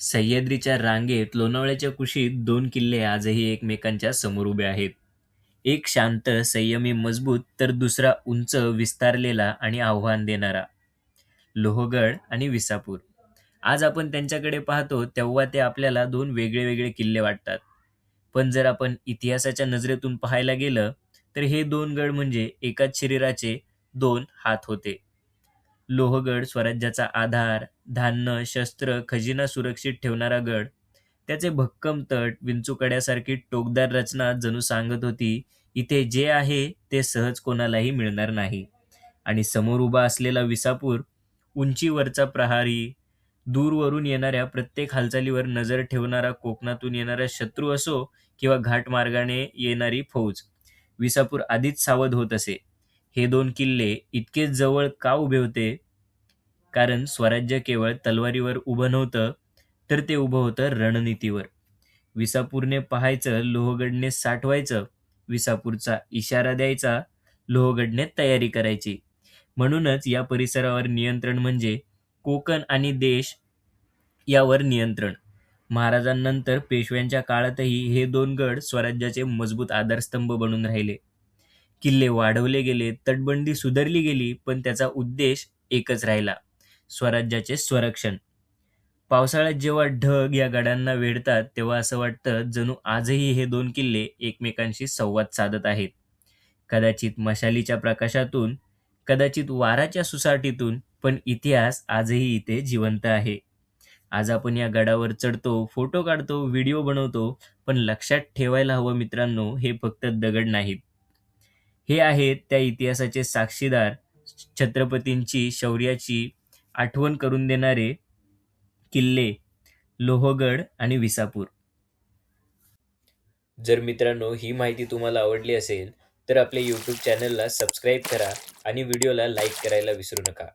सह्याद्रीच्या रांगेत लोणावळ्याच्या कुशीत दोन किल्ले आजही एकमेकांच्या समोर उभे आहेत. एक शांत, संयमी, मजबूत तर दुसरा उंच, विस्तारलेला आणि आव्हान देणारा. लोहगड आणि विसापूर. आज आपण त्यांच्याकडे पाहतो तेव्हा ते आपल्याला दोन वेगळे वेगळे किल्ले वाटतात. पण जर आपण इतिहासाच्या नजरेतून पाहायला गेलं तर हे दोन गड म्हणजे एकाच शरीराचे दोन हात होते. लोहगड स्वराज्याचा आधार, धान्य, शस्त्र, खजिना सुरक्षित ठेवणारा गड. त्याचे भक्कम तट, विंचुकड्यासारखी टोकदार रचना जणू सांगत होती, इथे जे आहे ते सहज कोणालाही मिळणार नाही. आणि समोर उभा असलेला विसापूर, उंचीवरचा प्रहारी, दूरवरून येणाऱ्या प्रत्येक हालचालीवर नजर ठेवणारा कोकणातून येणारा शत्रू असो किंवा घाटमार्गाने येणारी फौज. विसापूर आधीच सावध होत असे. हे दोन किल्ले इतके जवळ का उभे होते? कारण स्वराज्य केवळ तलवारीवर उभं नव्हतं, तर ते उभं होतं रणनीतीवर. विसापूरने पाहायचं, लोहगडने साठवायचं. विसापूरचा इशारा द्यायचा, लोहगडने तयारी करायची. म्हणूनच या परिसरावर नियंत्रण म्हणजे कोकण आणि देश यावर नियंत्रण. महाराजांनंतर पेशव्यांच्या काळातही हे दोन गड स्वराज्याचे मजबूत आधारस्तंभ बनून राहिले. किल्ले वाढवले गेले, तटबंदी सुधारली गेली, पण त्याचा उद्देश एकच राहिला, स्वराज्याचे स्वरक्षण. पावसाळ्यात जेव्हा ढग या गडांना वेढतात तेव्हा असं वाटतं जणू आजही हे दोन किल्ले एकमेकांशी संवाद साधत आहेत. कदाचित मशालीच्या प्रकाशातून, कदाचित वाराच्या सुसाटीतून, पण इतिहास आजही इथे जिवंत आहे. आज आपण या गडावर चढतो, फोटो काढतो, व्हिडिओ बनवतो, पण लक्षात ठेवायला हवं मित्रांनो, हे फक्त दगड नाहीत. हे आहेत त्या इतिहासाचे साक्षीदार, छत्रपतींची शौर्याची आठवण करून देणारे किल्ले, लोहगड आणि विसापूर. जर मित्रांनो ही माहिती तुम्हाला आवडली असेल तर आपल्या यूट्यूब चॅनलला सबस्क्राईब करा आणि व्हिडिओला लाईक करायला विसरू नका.